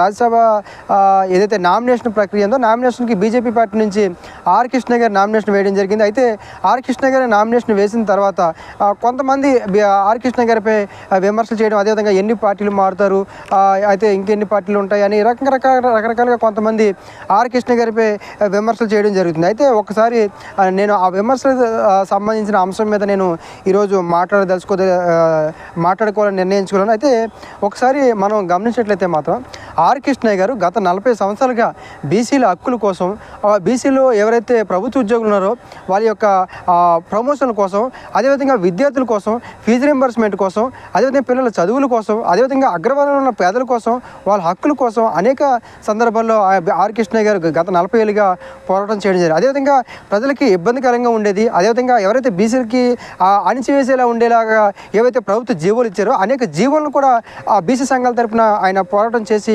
రాజ్యసభ ఏదైతే నామినేషన్ ప్రక్రియ ఉందో నామినేషన్కి బీజేపీ పార్టీ నుంచి ఆర్ కృష్ణ గారు నామినేషన్ వేయడం జరిగింది. అయితే ఆర్ కృష్ణ గారి నామినేషన్ వేసిన తర్వాత కొంతమంది ఆర్ కృష్ణ గారిపై విమర్శలు చేయడం అదేవిధంగా ఎన్ని పార్టీలు మారుతారు అయితే ఇంకెన్ని పార్టీలు ఉంటాయి అని రకరకాల రకరకాలుగా కొంతమంది ఆర్ కృష్ణ గారిపై విమర్శలు చేయడం జరుగుతుంది. అయితే ఒకసారి నేను ఆ విమర్శలకు సంబంధించిన అంశం మీద నేను ఈరోజు మాట్లాడదలుచుకో మాట్లాడుకోవాలని నిర్ణయించుకున్నాను. అయితే ఒకసారి మనం గమనించినట్లయితే మాత్రం ఆర్ కృష్ణయ్య గారు గత నలభై సంవత్సరాలుగా బీసీల హక్కుల కోసం బీసీలో ఎవరైతే ప్రభుత్వ ఉద్యోగులు ఉన్నారో వాళ్ళ యొక్క ప్రమోషన్ల కోసం అదేవిధంగా విద్యార్థుల కోసం ఫీజు రింబర్స్మెంట్ కోసం అదేవిధంగా పిల్లల చదువుల కోసం అదేవిధంగా అగ్రవర్ణంలో ఉన్న పేదల కోసం వాళ్ళ హక్కుల కోసం అనేక సందర్భాల్లో ఆర్ కృష్ణయ్య గారు గత నలభై ఏళ్ళుగా పోరాటం చేయడం జరిగింది. అదేవిధంగా ప్రజలకి ఇబ్బందికరంగా ఉండేది అదేవిధంగా ఎవరైతే బీసీలకి అణిచివేసేలా ఉండేలాగా ఏవైతే ప్రభుత్వ జీవోలు ఇచ్చారో అనేక జీవోలను కూడా ఆ బీసీ సంఘాల తరపున ఆయన పోరాటం చేసి